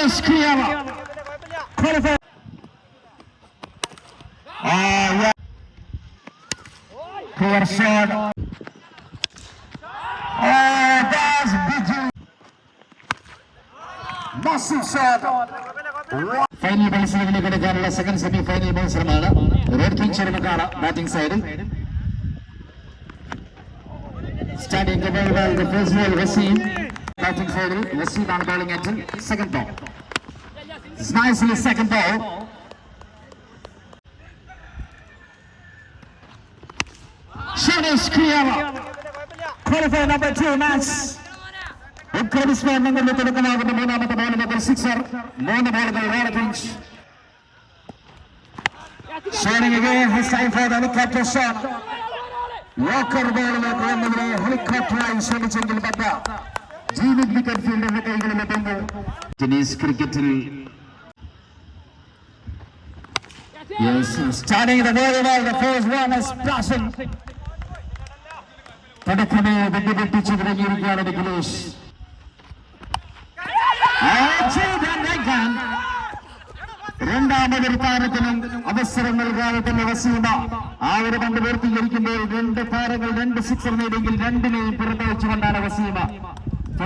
is clear. Qualify. Ah, yeah. Clear shot. Oh, that's Biju. Massive shot. Final മത്സരത്തിലേക്ക് എടുക്കാനുള്ള second semi final മത്സരമാണ് road king ചെറുമക്കാണ് batting സൈഡിൽ starting the first Batting hurdle, Wasid on bowling action, second ball. It's nicely second ball. Shanish Kriyawa. Qualifier number two, Max. ഉക്രൈൻ സ്വർണങ്ങളുടെ തുടക്കമാകുന്ന മൂന്നാമത്തെ ബോളിൽ സിക്സർ മൂന്ന് ബോളുകൾ വേറെ pinch Shining again, this time for the helicopter shot. Walker ball, the helicopter, and Shanichengil Baba. Tennis ക്രിക്കറ്റിൽ നിഖിലേഷ് രണ്ടാമതൊരു താരത്തിനും അവസരം നൽകാതെ തന്നെ വസീമ. ആ ഒരു പൂർത്തീകരിക്കുമ്പോൾ രണ്ട് താരങ്ങൾ രണ്ട് സിക്സർ നേടിയെങ്കിൽ രണ്ടിനെയും പുറത്തുവെച്ചുകൊണ്ടാണ് വസീമ.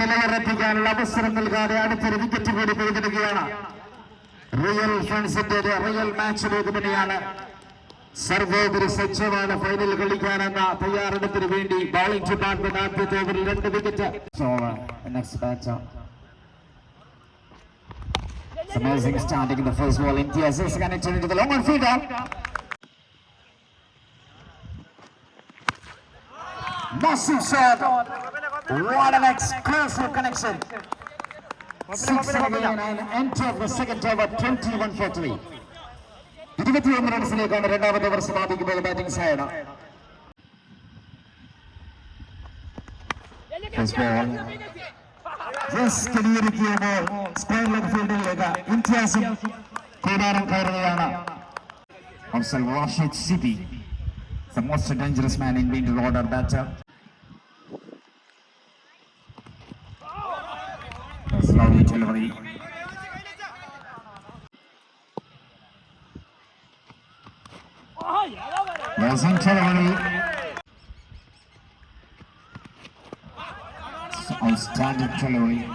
നിലയുറപ്പിക്കാനുള്ള അവസരം നൽകാതെ അടുത്തൊരു വിക്കറ്റ് കൂടി പോയിടുകയാണ് റിയൽ ഫ്രണ്ട്സിന്റെ ഒരു റിയൽ മാച്ച് പോകുമ്പോഴാണ് സർവോപരി സജ്ജമാണ് ഫൈനൽ കളിക്കാനെന്ന തയ്യാറെടുപ്പിന് വേണ്ടി ബൗളിംഗ് ഡിപ്പാർട്ട്മെന്റ് ആദ്യത്തെ ഓവറിൽ രണ്ട് wicket It's amazing starting in the first ball. India is connected into the long on fielder. Massive shot. What an exclusive connection. Six again and end of the second over 21 for 3. ഇരുപത്തിയൊന്ന് റൺസിലേക്കാണ് രണ്ടാമത്തെ over സമാപിക്കുമ്പോൾ batting side first ball just കടിയൊരുക്കിയപ്പോൾ square leg ഫീൽഡിലേക്ക് ഇംതിയാസും കൂടാരം കയറുകയാണ് Afsal Rashid Sibi the most dangerous man in middle order batter slowly delivery. Outstanding delivery.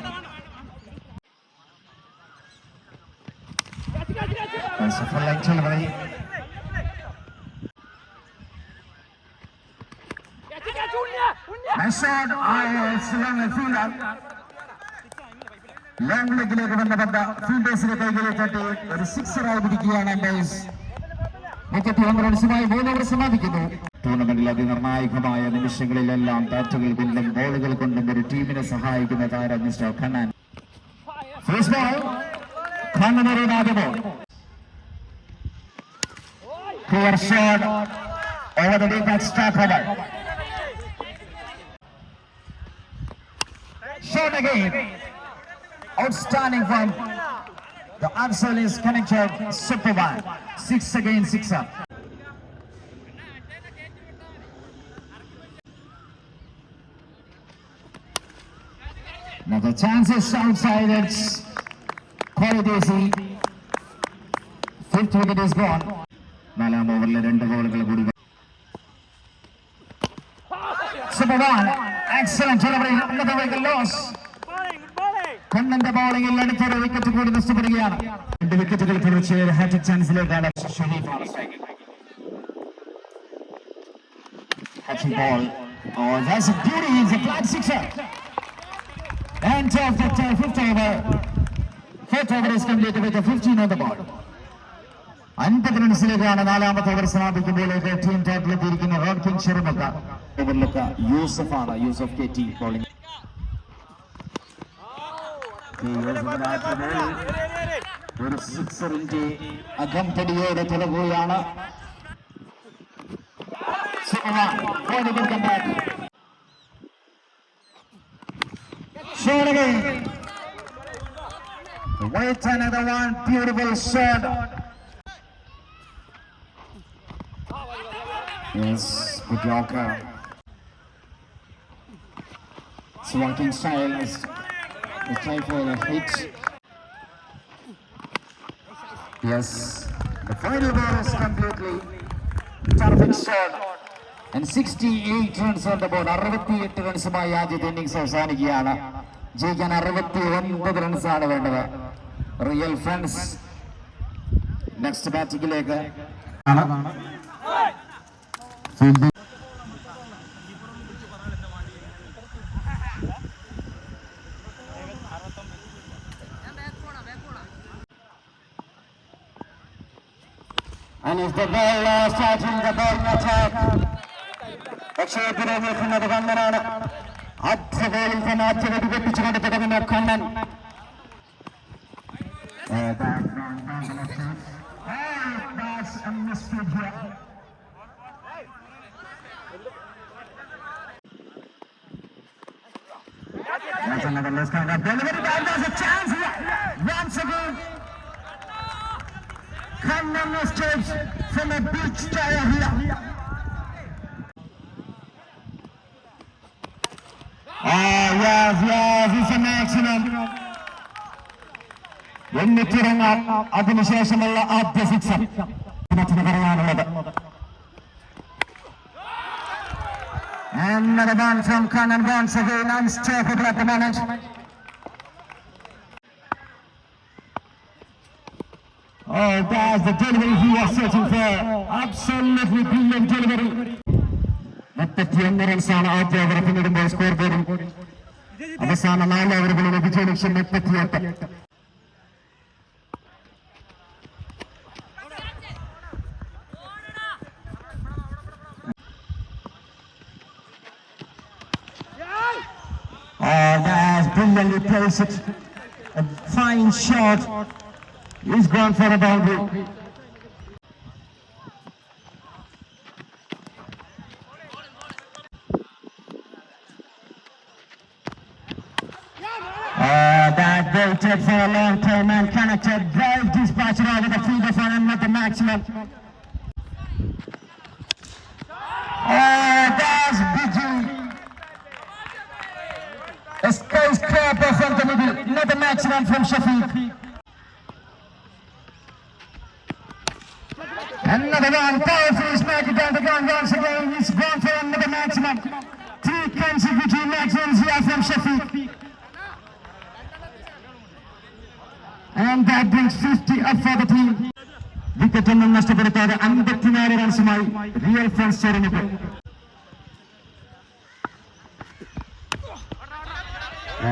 That's a full leg delivery. Message I am still on the field. Long ലെഗിലേക്ക് ബന്ധപ്പെട്ട ഫീൽഡേഴ്സിനെ കൈകളിലേക്കാട്ടി ഒരു സിക്സറായി പിടിക്കുകയാണ് മൂന്ന് over സമാപിക്കുന്നു ടൂർണമെന്റിൽ അതിനിർണായകമായ നിമിഷങ്ങളിലെല്ലാം ബാറ്റുകൾ കൊണ്ടും ബോളുകൾ കൊണ്ടും ഒരു ടീമിനെ സഹായിക്കുന്ന താരം mister Kannan face ball shot the shot again Shot again. Outstanding from the answer is connected. Super one. Six again, six up. Now the chances outside it's quite easy. Fifth wicket is gone. നാലാം ഓവറിലെ രണ്ട് ബോളുകൾ കൂടി Super one. Excellent delivery. Another wicket loss. കണ്ണന്റെ ബോളിംഗിൽ അടുത്തൊരു wicket കൂടി നഷ്ടപ്പെടുകയാണ് രണ്ട് വിക്കറ്റുകൾ തുടർച്ച ഹാറ്റിക് ചാൻസിലേക്കാണ് ഷരീഫാണ് Catching ball. Oh, that's a beauty. It's a flat sixer. And of the uh, fifth over. Fourth over is completed with a 15 on the board. അൻപത് റൺസിലേക്കാണ് നാലാമത്തെ ഓവർ സമാപിക്കുമ്പോഴേക്ക് ടീം ടോപ്പിലെത്തിയിരിക്കുന്ന റോഡ് കിങ് ഷെറുമക്ക ഓവറിലൊക്കെ യൂസഫാണ് യൂസഫ് കെ ടി ബോളിംഗ് ഒരു സിക്സറിന്റെ അകമ്പടിയോടെ തുടങ്ങുകയാണ് സുകുമാർ ബോളുകൾ കണ്ടാൽ Shot again. Wait another one. Beautiful shot. Yes, good blocker. Swatting style is the try for the hit. Yes, the final ball is completely perfect shot. And 68 runs on the board. അറുപത്തിയെട്ട് റൺസുമായി ആദ്യത്തെ innings അവസാനിക്കുകയാണ് ജയിക്കാൻ അറുപത്തി ഒൻപത് റൺസാണ് വേണ്ടത് real friends next ബാറ്റിംഗിലേക്ക് fielding the ball uh, starting the ball attack പക്ഷേതിരെ നിൽക്കുന്നത് കണ്ണനാണ് ആദ്യ ബോളിൽ തന്നെ ആദ്യ വെടി വെപ്പിച്ചുകൊണ്ട് തുടങ്ങുന്ന Kannan Uh, that- Oh, that's a misfit here. That's another left hand up delivery. And there's a chance here. Once again. Kannan escapes from a big tire here. Ah, yes, yes, it's an accident. എന്നിട്ടിറങ്ങാൻ അതിനുശേഷമുള്ള ആദ്യ sixer മറ്റിന് പറയാനുള്ളത് Another one from Kannan once again, unstoppable at the moment. Oh, that's the delivery he was searching for. Absolutely brilliant delivery. മുപ്പത്തിയൊന്ന് റൺസാണ് ആദ്യ over പിന്നിടുമ്പോൾ score ബോർഡിൽ അവസാന നാല് ഓവറുകളിലെ വിജയ ലക്ഷ്യം മുപ്പത്തിയെട്ട് Oh, that's brilliantly placed. it. A fine shot. He's gone for a boundary. Oh, that waited for a long time and connected. Well dispatched over the fielder for another maximum. Uh, oh, that's Biju. A skyscraper from the middle. Another maximum from Shafiq. Another one, powerful smack it down the ground once again. He's gone for another maximum. Three consecutive maximums here from Shafiq. And that brings 50 up for the team. Wicket ഒന്നും നഷ്ടപ്പെടുത്താതെ അൻപത്തിനാല് റൺസുമായി real friends ചേർന്നിട്ട്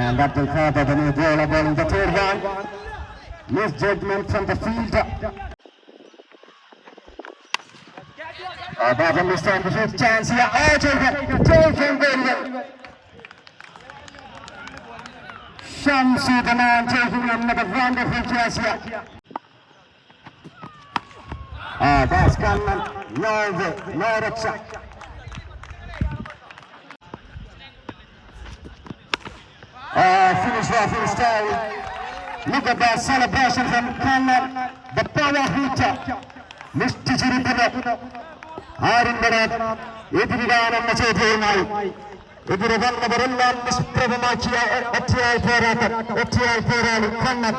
And that will further the new bowler ball in the third one. Misjudgment from the fielder. Above on this time, the fifth chance here. Oh, Tolkien, Tolkien very. Shamsi, the man, taking another wonderful chance here. Ah, that's Kannan. No way, no reaction. Ah, finish off in style. Look at that celebration from Kannan, the power hitter. Mr. Chiripina. എതിരിടാനെന്ന ചോദ്യവുമായി എതിരെ വന്നവരെല്ലാം നിഷ്പ്രഭമാക്കിയ ഒറ്റയായി പോരാട്ടം ഒറ്റയായി പോരാളി കണ്ണൻ.